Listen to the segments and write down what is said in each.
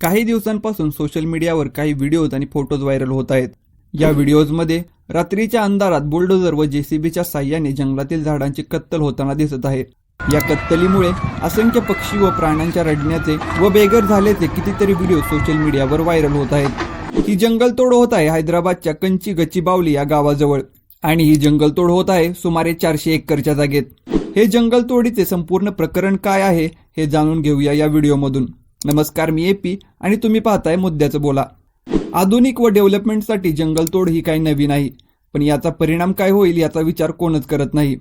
काही दिवसांपासून सोशल मीडियावर काही व्हिडिओज आणि फोटोज व्हायरल होत आहेत. या व्हिडिओजमध्ये रात्रीच्या अंधारात बुलडोजर व जेसीबीच्या साह्याने जंगलातील झाडांची कत्तल होताना दिसत आहे. या कत्तलीमुळे असंख्य पक्षी व प्राण्यांच्या रडण्याचे व बेघर झाल्याचे कितीतरी व्हिडिओ सोशल मीडियावर व्हायरल होत आहेत. ही जंगलतोड होत आहे हैदराबादच्या कंची गच्चीबावली या गावाजवळ. आणि ही जंगलतोड होत आहे सुमारे चारशे एकरच्या जागेत. हे जंगलतोडीचे संपूर्ण प्रकरण काय आहे हे जाणून घेऊया या व्हिडिओमधून नमस्कार मी एपी आणि तुम्ही पाहताय मुद्द्याचं बोला. आधुनिक व डेव्हलपमेंटसाठी जंगलतोड ही काही नवी नाही पण याचा परिणाम काय होईल याचा विचार कोणच करत नाही.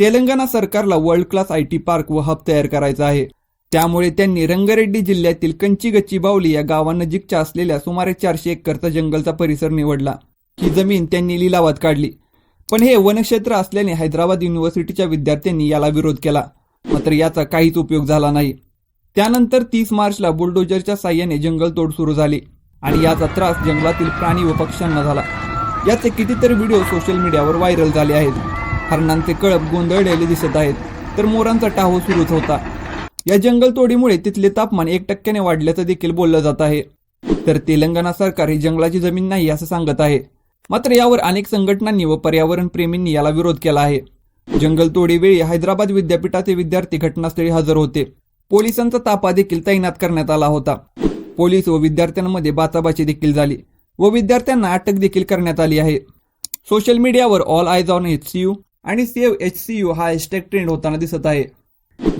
तेलंगणा सरकारला world class I T park व हब तयार करायचा आहे. त्यामुळे त्यांनी रंगारेड्डी जिल्ह्यातील कंची गच्चीबावली या गावानजीकच्या असलेल्या सुमारे चारशे एकरचा जंगलचा परिसर निवडला. ही जमीन त्यांनी लिलावात काढली. पण हे वनक्षेत्र असल्याने हैदराबाद युनिव्हर्सिटीच्या विद्यार्थ्यांनी याला विरोध केला. मात्र याचा काहीच उपयोग झाला नाही. त्यानंतर तीस मार्चला बुलडोजरच्या साह्याने जंगलतोड सुरू झाली आणि याचा त्रास जंगलातील प्राणी व पक्ष्यांना झाला. याचे कितीतरी व्हिडिओ सोशल मीडियावर व्हायरल झाले आहेत. हरणांचे कळप गोंधळलेले दिसत आहेत तर मोरांचा टाहो सुरूच होता. या जंगलतोडीमुळे तिथले तापमान एक टक्क्याने वाढल्याचं देखील बोललं जात आहे. तर तेलंगणा सरकार ही जंगलाची जमीन नाही असं सांगत आहे. मात्र यावर अनेक संघटनांनी व पर्यावरण प्रेमींनी याला विरोध केला आहे. जंगलतोडीवेळी हैदराबाद विद्यापीठाचे विद्यार्थी घटनास्थळी हजर होते. पोलिसांचा ताफा देखील तैनात करण्यात आला होता. पोलीस व विद्यार्थ्यांमध्ये बाचाबाची देखील झाली व विद्यार्थ्यांना अटक देखील करण्यात आली आहे. सोशल मीडियावर all eyes on H C U आणि सेव्ह एच सी यू हा हॅशटॅग ट्रेंड होताना दिसत आहे.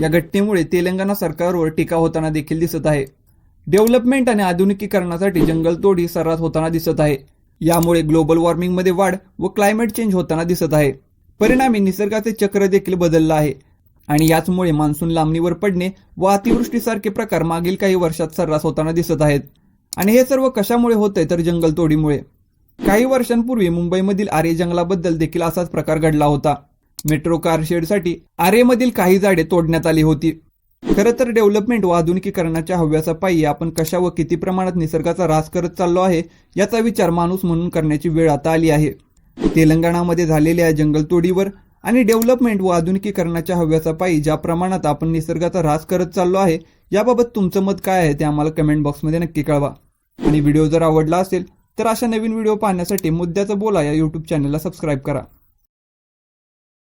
या घटनेमुळे तेलंगणा सरकारवर टीका होताना देखील दिसत आहे. डेव्हलपमेंट आणि आधुनिकीकरणासाठी जंगलतोड ही सर्रास होताना दिसत आहे. यामुळे ग्लोबल वॉर्मिंगमध्ये वाढ व क्लायमेट चेंज होताना दिसत आहे. परिणामी निसर्गाचे चक्र देखील बदललं आहे. आणि याचमुळे मान्सून लांबणीवर पडणे व अतिवृष्टीसारखे प्रकार मागील काही वर्षात सर्रास होताना दिसत आहेत. आणि हे सर्व कशामुळे होतंय तर जंगलतोडीमुळे काही वर्षांपूर्वी मुंबईमधील आरे जंगलाबद्दल देखील असाच प्रकार घडला होता. मेट्रो कार शेडसाठी आरेमधील काही झाडे तोडण्यात आली होती. खरं तर डेव्हलपमेंट व आधुनिकीकरणाच्या हव्याचा पायी आपण कशा व किती प्रमाणात निसर्गाचा ऱ्हास करत चाललो आहे याचा विचार माणूस म्हणून करण्याची वेळ आता आली आहे. तेलंगणामध्ये झालेल्या जंगलतोडीवर आणि डेव्हलपमेंट व आधुनिकीकरणाच्या हव्याचा पायी ज्या प्रमाणात आपण निसर्गाचा ऱ्हास करत चाललो आहे याबाबत तुमचं मत काय आहे ते आम्हाला कमेंट बॉक्समध्ये नक्की कळवा. आणि व्हिडिओ जर आवडला असेल तर अशा नवीन व्हिडिओ पाहण्यासाठी मुद्द्याचं बोला या यूट्यूब चॅनलला सबस्क्राईब करा.